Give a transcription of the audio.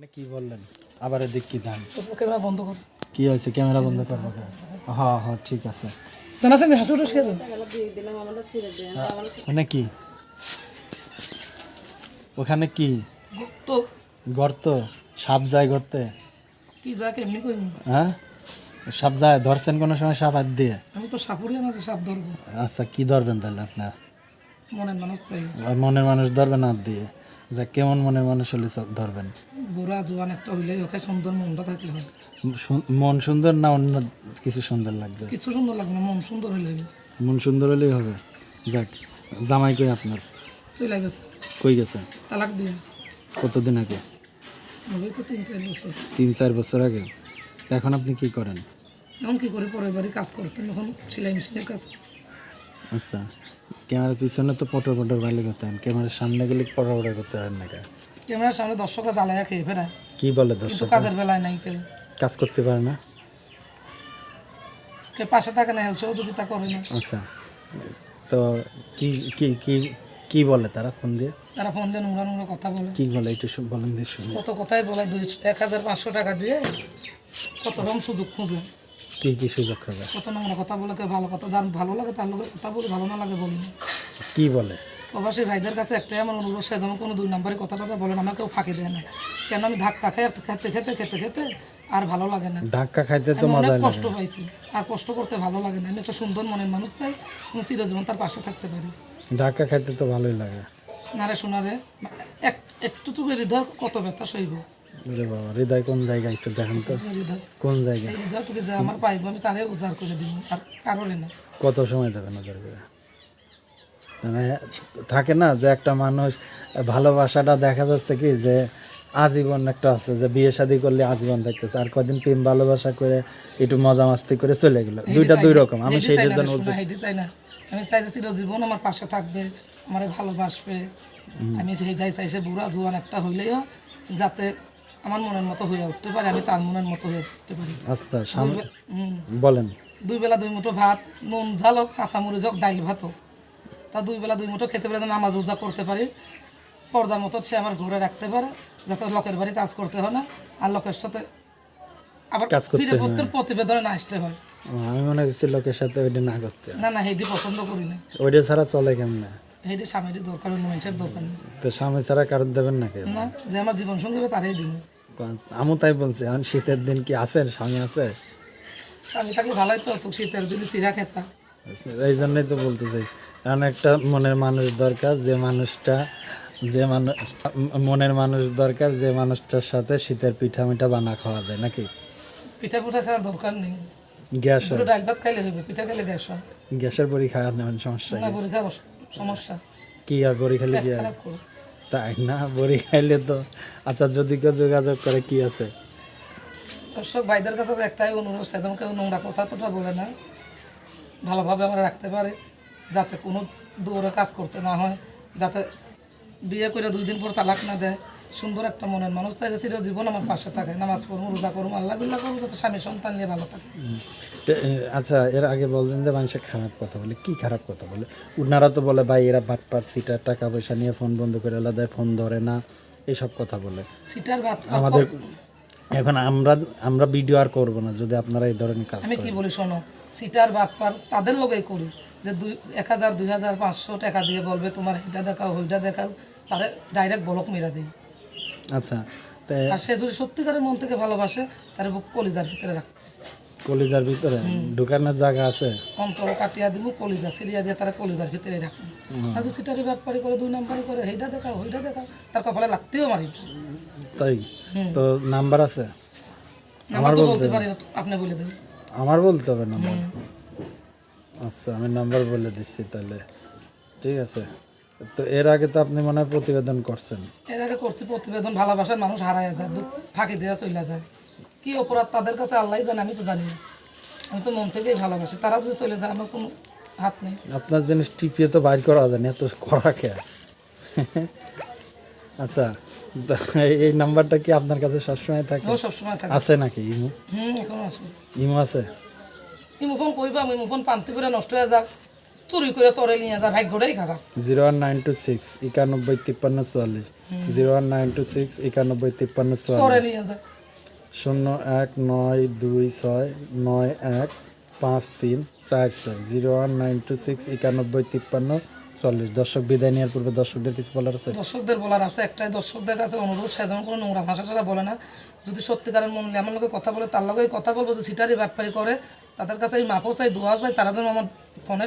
আপনি কি বললেন? আবার এদিক কি ধান ক্যামেরা বন্ধ কর। কি হয়েছে? ক্যামেরা বন্ধ করব হ্যাঁ হ্যাঁ ঠিক আছে। হাসি উঠে খেয়ে ওখানে কি? ওখানে কি? গর্ত। সাপ যায় গর্তে? কি কইমি? হ্যাঁ? সাপ যায় ধরছেন কোনো সময় সাপ হাত দিয়ে? আমি তো সাপুরিয়া না সাপ ধরবো। আচ্ছা কি ধরবেন তাহলে আপনার? মনের মানুষ চাই। মনের মানুষ ধরবেন হাত দিয়ে? যা কেমন মনের মানুষ হলে ধরবেন? বুড়া জোয়ান একটা হইলে ওকে সুন্দর মনটা থাকলে হয়। মন সুন্দর না অন্য কিছু সুন্দর লাগবে? কিছু সুন্দর লাগবে না মন সুন্দর হইলে মন সুন্দর হলেই হবে। যাক জামাই কই আপনার? চলে গেছে। কই গেছে? তালাক দিয়ে। কতদিন আগে? হবে তো তিন চার বছর। তিন চার বছর আগে। এখন আপনি কি করেন? এখন কি করে? পরের বাড়ি কাজ করতেন এখন সেলাই মেশিনের কাজ। আচ্ছা। ক্যামেরার পিছনে তো পটর পটর ভালো করতেন ক্যামেরার সামনে গেলে পটর পটর করতে পারেন না? ক্যামেরার সামনে দর্শকরা জ্বালায়া খেয়ে ফেরা কি বলে দর্শক কাজের বেলায় নাই কেউ। কাজ করতে পারে না? কে পাশে থাকে না সহযোগিতা করে না। আচ্ছা। তো কি কি কি কি বলে তারা ফোন দিয়ে? তারা ফোন দিয়ে নোংরা নোংরা কথা বলে। কি বলে? একটু বলেন দিয়ে কত কথাই বলে দুই এক হাজার পাঁচশো টাকা দিয়ে কত রকম সুযোগ খুঁজে। কি কি সুযোগ কত নোংরা কথা বলে ভালো কথা যার ভালো লাগে তার লোকের কথা বলি ভালো না লাগে বলি কি বলে? প্রবাসী ভাইদের কাছে একটাই আমার অনুরোধ সে যেমন কোনো দুই নম্বরের কথা টথা বলে না আমাকেও ফাঁকি দেয় না। কেন আমি ধাক্কা খাই খেতে খেতে খেতে খেতে আর ভালো লাগে না। ধাক্কা খাইতে তো মজা লাগে কষ্ট পাইছি আর কষ্ট করতে ভালো লাগে না। আমি একটা সুন্দর মনের মানুষ চাই আমি চিরজীবন তার পাশে থাকতে পারি। ধাক্কা খাইতে তো ভালোই লাগে। নারে শোনারে এক একটু তুমি হৃদয় কত ব্যথা সইব। রে বাবা হৃদয় কোন জায়গায় একটু দেখেন তো? কোন জায়গায়? হৃদয় তোকে যে আমার পাইব আমি তারে উজাড় করে দিব আর না। কত সময় দেবে নজর করে? মানে থাকে না যে একটা মানুষ ভালোবাসাটা দেখা যাচ্ছে কি যে আজীবন একটা আছে যে বিয়ে শাদী করলে আজীবন থাকতেছে আর কদিন প্রেম ভালোবাসা করে একটু মজা মাস্তি করে চলে গেল। দুইটা দুই রকম আমি সেই জন্য চাই না। আমি চাই যে চিরজীবন আমার পাশে থাকবে আমার ভালোবাসবে। আমি সেইটাই চাই সে বুড়া জোয়ান একটা হইলেও যাতে আমার মনের মতো হয়ে উঠতে পারে আমি তার মনের মতো হয়ে উঠতে পারি। আচ্ছা বলেন। দুই বেলা দুই মুঠো ভাত নুন ঝাল হোক কাঁচামরিচ হোক ডাইল ভাত হোক। তা দুই বেলা দুই মুঠো খেতে পারে নামাজ উজা করতে পারি। পর্দা মতো সে আমার ঘরে রাখতে পারে যাতে লোকের বাড়ি কাজ করতে হয় না আর লোকের সাথে আবার ফিরে পড়তে প্রতিবেদনে না আসতে হয়। আমি মনে করছি লোকের সাথে ওইটা না করতে না না হেডি পছন্দ করি না। ওইটা ছাড়া চলে কেমনে? স্বামীরই দরকার অন্য মানুষের দরকার। নেই তো স্বামী ছাড়া কারণ দেবেন নাকি না যে আমার জীবন সঙ্গী হবে তারই দিন। আমু তাই বলছি এখন শীতের দিন কি আছেন? স্বামী আছে? স্বামী থাকলে ভালোই তো তো শীতের দিনে চিরা খেতা। এই জন্যই তো বলতে চাই কারণ একটা মনের মানুষ দরকার যে মানুষটা যে মানুষ মনের মানুষ দরকার যে মানুষটার সাথে শীতের পিঠা মিঠা বানা খাওয়া যায় নাকি? পিঠা পুঠা খাওয়ার দরকার নেই। গ্যাস ডাল ভাত খাইলে হবে পিঠা খেলে গ্যাস হয়। গ্যাসের খাওয়ার নেবেন সমস্যা না পরীক্ষার সমস্যা। কি আর বড়ি খাইলে কি আর? তাই না বড়ি খাইলে তো। আচ্ছা যদি কেউ যোগাযোগ করে কি আছে? দর্শক ভাইদের কাছে আমার একটাই অনুরোধ সেজন কেউ নোংরা কথা তোটা বলে না। ভালোভাবে আমরা রাখতে পারি যাতে কোনো দৌড়ে কাজ করতে না হয় যাতে বিয়ে করে দুই দিন পর তালাক না দেয়। সুন্দর একটা মনের মানুষ চাই যে চিরজীবন আমার পাশে থাকে। নামাজ পড়ব রোজা করব আল্লাহ বিল্লাহ করব যাতে স্বামী সন্তান নিয়ে ভালো থাকে। আচ্ছা এর আগে বললেন যে মানুষের খারাপ কথা বলে। কি খারাপ কথা বলে? উনারা তো বলে ভাই এরা বাট পাট সিটার টাকা পয়সা নিয়ে ফোন বন্ধ করে আলাদা ফোন ধরে না। এইসব কথা বলে। সিটার ভাত আমাদের এখন আমরা আমরা ভিডিও আর করব না যদি আপনারা এই ধরনের কাজ আমি কি বলি শোনো সিটার বাটপার তাদের লোকেই করি। যে দুই এক হাজার দুই হাজার পাঁচশো টাকা দিয়ে বলবে তোমার এটা দেখাও ওইটা দেখাও তারে ডাইরেক্ট বলক মেরা দিই। আচ্ছা আর সে যদি সত্যিকারের মন থেকে ভালোবাসে তার কলিজার ভিতরে রাখ। কলিজার ভিতরে? ঢুকানোর জায়গা আছে? অন্তর কাটিয়া দিব কলিজা সিরিয়া দিয়ে তারা কলিজার ভিতরে রাখব আর যদি সিটারি করে দুই নাম্বারি করে এইটা দেখাও ওইটা দেখাও তার কপালে লাগতেও মারি তাই? তো নাম্বার আছে? তো বলতে পারি আপনি বলে দেবেন। আমার বলতে হবে নাম্বার? আচ্ছা আমি নাম্বার বলে দিচ্ছি তাহলে। ঠিক আছে। তো এর আগে তো আপনি মনে হয় প্রতিবেদন করছেন। এর আগে করছি প্রতিবেদন ভালোবাসার মানুষ হারায় যায় ফাঁকি দেওয়া চলে যায়। কি অপরাধ তাদের কাছে আল্লাহ জানে আমি তো জানি না। আমি তো মন থেকেই ভালোবাসি তারা যদি চলে যায় আমার কোনো হাত নেই। আপনার জিনিস টিপিয়ে তো বাইর করা যায় না এত করা কে? আচ্ছা এই- নাম্বারটা কি আপনার কাছে সবসময় থাকে? ও সবসময় থাকে। আছে নাকি ইমো? হুম এখন আছে। ইমো আছে? ইমো ফোন কইবা ইমো ফোন পান্তি করে নষ্ট হয়ে যাক। চুরি করে চরে নিয়ে যায় ভাগ্যটাই খারাপ। Zero one nine two six একানব্বই তিপ্পান্ন চুয়াল্লিশ। Zero one nine two six একানব্বই তিপ্পান্ন চুয়াল্লিশ। নিয়ে যায়। শূন্য এক নয় দুই ছয় নয় এক পাঁচ তিন চার ছয়। Zero one nine two six একানব্বই তিপ্পান্ন চল্লিশ দর্শক বিদায় নেওয়ার পূর্বে দর্শকদের কিছু বলার আছে? দর্শকদের বলার আছে একটাই দর্শকদের কাছে অনুরোধ সে যেমন কোনো নোংরা ভাষা টাষা বলে না। যদি সত্যিকারের মন আমার লোকে কথা বলে তার লগেই কথা বলব যে সিটারি বাটপারি করে তাদের কাছে এই মাপও চাই দোয়া চাই তারা যেন আমার ফোনে